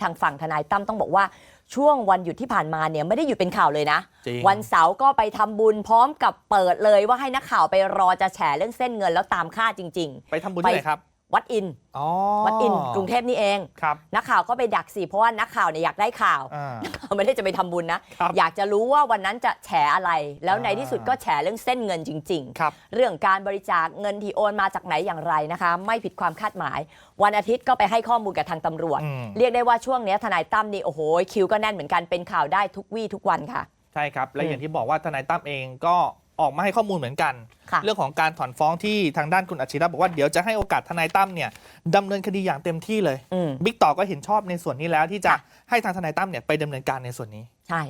ทางฝั่งทนายตั้มต้องบอกว่าช่วงวันหยุดที่ผ่านมาเนี่ยไม่ได้หยุดเป็นข่าวเลยนะ จริง วันเสาร์ก็ไปทำบุญพร้อมกับเปิดเลยว่าให้นักข่าวไปรอจะแฉเรื่องเส้นเงินแล้วตามค่าจริงไปทำบุญที่ไหนครับๆ วัดอิน อ๋อวัดอินกรุงเทพนี่เอง ครับ นักข่าวก็ไปดักสิเพราะว่านักข่าวเนี่ยอยากได้ข่าวอ่าไม่ได้จะไปทำบุญนะ ครับอยากจะรู้ว่าวันนั้นจะแฉอะไร แล้วอ่าในที่สุดก็แฉเรื่องเส้นเงินจริงๆครับเรื่องการบริจาคเงินที่โอนมาจากไหนอย่างไรนะคะ ไม่ผิดความคาดหมาย วันอาทิตย์ก็ไปให้ข้อมูลกับทางตำรวจ อืม เรียกได้ว่าช่วงเนี้ยทนายตั้มนี่โอ้โหคิวก็แน่นเหมือนกันเป็นข่าวได้ทุกวี่ทุกวันค่ะ ใช่ครับ และอืมอย่างที่บอกว่าทนายตั้มเองก็ ออกมาให้ข้อมูลเหมือนกัน ค่ะเรื่องของการถอนฟ้องที่ทางด้านคุณอัจฉริยะบอกว่าเดี๋ยวจะให้โอกาสทนายตั้มเนี่ยดำเนินคดีอย่างเต็มที่เลยอืม บิ๊กต่อก็เห็นชอบในส่วนนี้แล้วที่จะค่ะให้ทางทนายตั้มเนี่ยไปดำเนินการในส่วนนี้ ใช่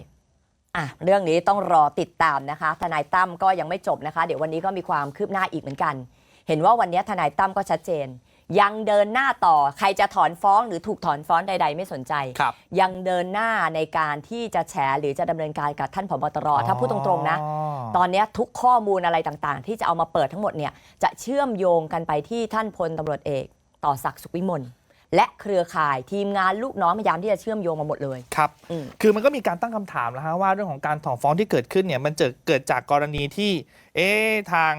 อะ เรื่องนี้ต้องรอติดตามนะคะ ทนายตั้มก็ยังไม่จบนะคะ เดี๋ยววันนี้ก็มีความคืบหน้าอีกเหมือนกัน เห็นว่าวันนี้ทนายตั้มก็ชัดเจน ยังเดินหน้าต่อใครจะถอนฟ้องหรือถูกถอนฟ้องใด ๆ ไม่สนใจ ครับ ยังเดินหน้าในการที่จะแฉหรือจะดำเนินการกับท่านผบตรถ้าพูดตรงๆนะ ตอนเนี้ยทุกข้อมูลอะไรต่างๆ ที่จะเอามาเปิดทั้งหมดเนี่ยจะเชื่อมโยงกันไปที่ท่านพลตำรวจเอก ต่อศักดิ์สุขวิมลและเครือข่ายทีมงานลูกน้องพยายามที่จะเชื่อมโยงมาหมดเลย ครับ อืม คือมันก็มีการตั้งคำถามแล้วฮะว่าเรื่องของการถอนฟ้องที่เกิดขึ้นเนี่ยมันจะเกิดจากกรณีที่ เอ๊ะทาง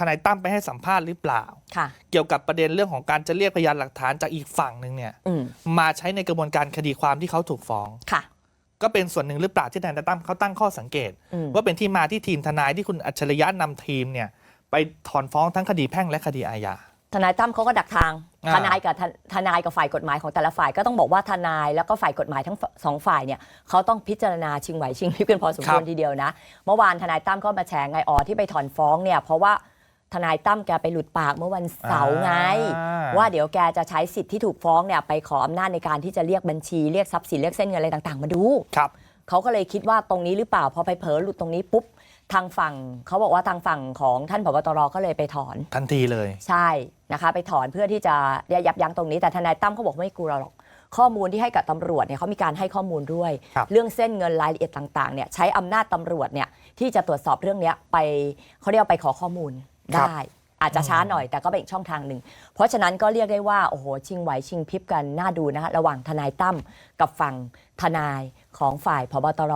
ทนายตั้มไปให้สัมภาษณ์หรือเปล่า ค่ะ เกี่ยวกับประเด็นเรื่องของการจะเรียกพยานหลักฐานจากอีกฝั่งหนึ่งเนี่ยอืมมาใช้ในกระบวนการคดีความที่เขาถูกฟ้อง ค่ะ ก็เป็นส่วนหนึ่งหรือเปล่าที่ทนายตั้มเขาตั้งข้อสังเกต อืม ว่าเป็นที่มาที่ทีมทนายที่คุณอัจฉริยะนำทีมเนี่ยไปถอนฟ้องทั้งคดีแพ่งและคดีอาญา ทนายตั้มเขาก็ดักทาง อ่า ทนายกับทนทนายกับฝ่ายกฎหมายของแต่ละฝ่ายก็ต้องบอกว่าทนายแล้วก็ฝ่ายกฎหมายทั้งสองฝ่ายเนี่ยเขาต้องพิจารณาชิงไหวชิงพริบกันพอสมควรทีเดียวนะ เมื่อวานทนายตั้มก็มาแฉไงอ๋อที่ไปถอนฟ้องเนี่ยเพราะว่า ทนายตั้มแกไปหลุดปากเมื่อวันเสาร์ไง อ่า ว่าเดี๋ยวแกจะใช้สิทธิ์ที่ถูกฟ้องเนี่ยไปขออำนาจในการที่จะเรียกบัญชีเรียกทรัพย์สินเรียกเส้นเงินอะไรต่างๆ มาดู ครับ เขาก็เลยคิดว่าตรงนี้หรือเปล่าพอไปเผลอหลุดตรงนี้ปุ๊บทางฝั่งเขาบอกว่าทางฝั่งของท่านผบตรก็เลยไปถอน ทันทีเลย ใช่นะคะ ไปถอนเพื่อที่จะยับยั้งตรงนี้แต่ทนายตั้มเขาบอกไม่กลัวหรอก ข้อมูลที่ให้กับตำรวจเนี่ยเขามีการให้ข้อมูลด้วย ครับ เรื่องเส้นเงินรายละเอียดต่างๆเนี่ยใช้อำนาจตำรวจเนี่ยที่จะตรวจสอบเรื่องเนี้ยไปเขาเรียกว่าไปขอข้อมูล ได้ อาจจะช้าหน่อยแต่ก็เป็นอีกช่องทางหนึ่ง เพราะฉะนั้นก็เรียกได้ว่า โอ้โห ชิงไหวชิงพริบกันน่าดูนะคะระหว่างทนายตั้มกับฝั่งทนายของฝ่ายพบตร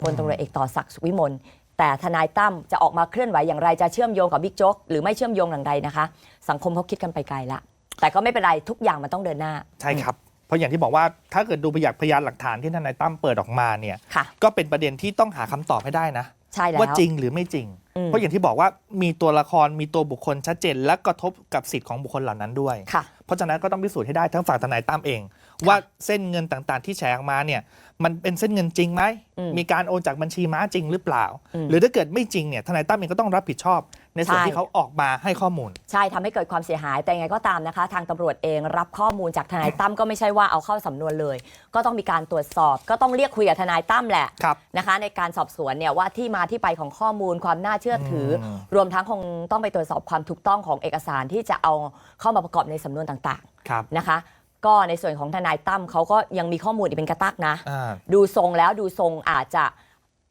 พลตำรวจเอกต่อศักดิ์สุขวิมลแต่ทนายตั้มจะออกมาเคลื่อนไหวอย่างไรจะเชื่อมโยงกับบิ๊กโจ๊กหรือไม่เชื่อมโยงอย่างไรนะคะ สังคมเขาคิดกันไปไกลละแต่ก็ไม่เป็นไรทุกอย่างมันต้องเดินหน้า ใช่ครับ เพราะอย่างที่บอกว่าถ้าเกิดดูพยานพยานหลักฐานที่ทนายตั้มเปิดออกมาเนี่ย ค่ะ ก็เป็นประเด็นที่ต้องหาคำตอบให้ได้นะ ใช่แล้ว ว่าจริงหรือไม่จริงอืม เพราะอย่างที่บอกว่ามีตัวละครมีตัวบุคคลชัดเจนและกระทบกับสิทธิ์ของบุคคลเหล่านั้นด้วยค่ะเพราะฉะนั้นก็ต้องพิสูจน์ให้ได้ทั้งฝั่งทนายตั้มเอง ว่าเส้นเงินต่างๆ ที่แฉออกมาเนี่ยมันเป็นเส้นเงินจริงไหมอืมมีการโอนจากบัญชีม้าจริงหรือเปล่าอืมหรือถ้าเกิดไม่จริงเนี่ยทนายตั้มเองก็ต้องรับผิดชอบ ในส่วนใช่ที่เขาออกมาให้ข้อมูล ใช่ทำให้เกิดความเสียหายแต่ยังไงก็ตามนะคะ ทางตำรวจเองรับข้อมูลจากทนายตั้มก็ไม่ใช่ว่าเอาเข้าสำนวนเลย ก็ต้องมีการตรวจสอบ ก็ต้องเรียกคุยกับทนายตั้มแหละครับนะคะ ในการสอบสวนเนี่ยว่าที่มาที่ไปของข้อมูลความน่าเชื่อถืออมรวมทั้งคงต้องไปตรวจสอบความถูกต้องของเอกสารที่จะเอาเข้ามาประกอบในสำนวนต่างครับๆนะคะ ก็ในส่วนของทนายตั้มเขาก็ยังมีข้อมูลอีกเป็นกระตักนะ อ่า ดูทรงแล้วดูทรงอาจจะ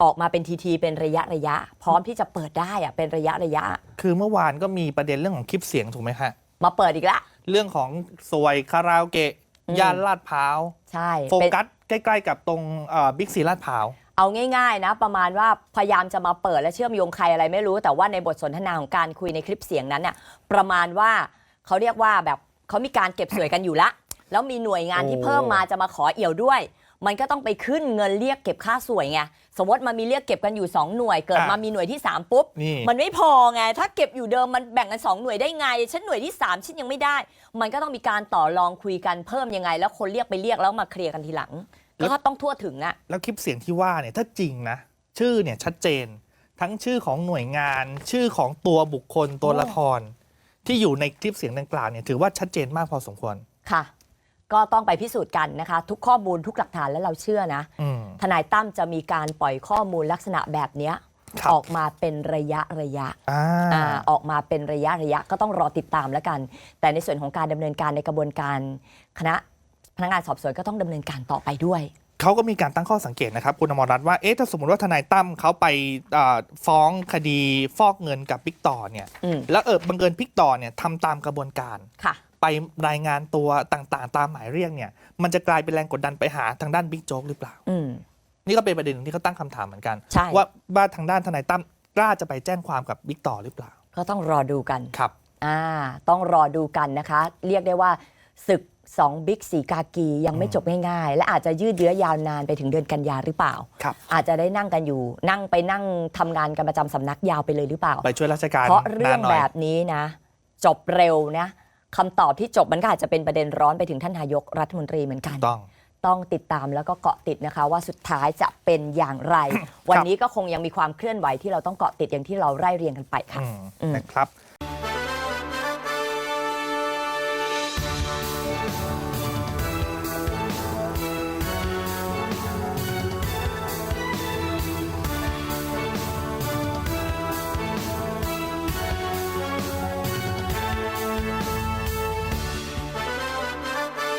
ออกมาเป็นทีทีเป็นระยะระยะ พร้อมที่จะเปิดได้อะเป็นระยะระยะ คือเมื่อวานก็มีประเด็นเรื่องของคลิปเสียงถูกไหมฮะมาเปิดอีกละ เรื่องของสวยคาราโอเกะอืม ย่านลาดพร้าวใช่โฟเป็นกัสใกล้ๆกับตรงบิ๊กซีลาดพร้าว เอาง่ายๆนะ ประมาณว่าพยายามจะมาเปิดและเชื่อมโยงใครอะไรไม่รู้ แต่ว่าในบทสนทนาของการคุยในคลิปเสียงนั้นเนี่ยประมาณว่าเขาเรียกว่าแบบเขามีการเก็บสวยกันอยู่ละ แล้วมีหน่วยงานที่โอ้เพิ่มมาจะมาขอเอี่ยวด้วย มันก็ต้องไปขึ้นเงินเรียกเก็บค่าสวยไงสมมติมันมีเรียกเก็บกันอยู่ 2 หน่วย เกิดมามีหน่วยที่ 3 ปุ๊บ นี่ มันไม่พอไง ถ้าเก็บอยู่เดิมมันแบ่งกัน 2 หน่วยได้ไงฉันหน่วยที่ 3 ฉันยังไม่ได้ มันก็ต้องมีการต่อรองคุยกันเพิ่มยังไง แล้วคนเรียกไปเรียกแล้วมาเคลียร์กันทีหลัง ก็ต้องทั่วถึงอะ แล้วคลิปเสียงที่ว่าเนี่ยถ้าจริงนะ ชื่อเนี่ยชัดเจน ทั้งชื่อของหน่วยงาน ชื่อของตัวบุคคลตัวโอ้ ละคร ที่อยู่ในคลิปเสียงดังกล่าวเนี่ยถือว่าชัดเจนมากพอสมควร ค่ะ ก็ต้องไปพิสูจน์กันนะคะ ทุกข้อมูลทุกหลักฐานแล้วเราเชื่อนะอืมทนายตั้มจะมีการปล่อยข้อมูลลักษณะแบบเนี้ยครับออกมาเป็นระยะระยะอ่า อ่าออกมาเป็นระยะระยะก็ต้องรอติดตามแล้วกัน แต่ในส่วนของการดำเนินการในกระบวนการคณะพนักงานสอบสวนก็ต้องดำเนินการต่อไปด้วย เขาก็มีการตั้งข้อสังเกตนะครับ คุณอมรรัตน์ว่าเอ๊ะถ้าสมมติว่าทนายตั้มเขาไปอ่าฟ้องคดีฟอกเงินกับพิกต่อเนี่ยอืม แล้วเออบังเอิญพิกต่อเนี่ยทำตามกระบวนการ ค่ะ ไปไปรายงานตัวต่างๆ ตามหมายเรียกเนี่ย มันจะกลายเป็นแรงกดดันไปหาทางด้านบิ๊กโจ๊กหรือเปล่า อืม นี่ก็เป็นประเด็นหนึ่งที่เขาตั้งคำถามเหมือนกัน ใช่ ว่าว่าทางด้านทนายตั้มกล้าจะไปแจ้งความกับบิ๊กต่อหรือเปล่า ก็ต้องรอดูกัน ครับ อ่า ต้องรอดูกันนะคะ เรียกได้ว่าศึกสองบิ๊กสีกากียังไม่จบง่ายๆ และอาจจะยืดเยื้อยาวนานไปถึงเดือนกันยาหรือเปล่า ครับ อาจจะได้นั่งกันอยู่ นั่งไปนั่งทำงานกันประจำสำนักยาวไปเลยหรือเปล่า ไปช่วยราชการเพราะเรื่องนานหน่ย แบบนี้นะ จบเร็วนะ คำตอบที่จบมันก็อาจจะเป็นประเด็นร้อนไปถึงท่านนายกรัฐมนตรีเหมือนกัน ต้อง ต้องติดตามแล้วก็เกาะติดนะคะ ว่าสุดท้ายจะเป็นอย่างไร วันนี้ก็คงยังมีความเคลื่อนไหวที่เราต้องเกาะติดอย่างที่เราไล่เรียงกันไปค่ะอืมอืมนะครับ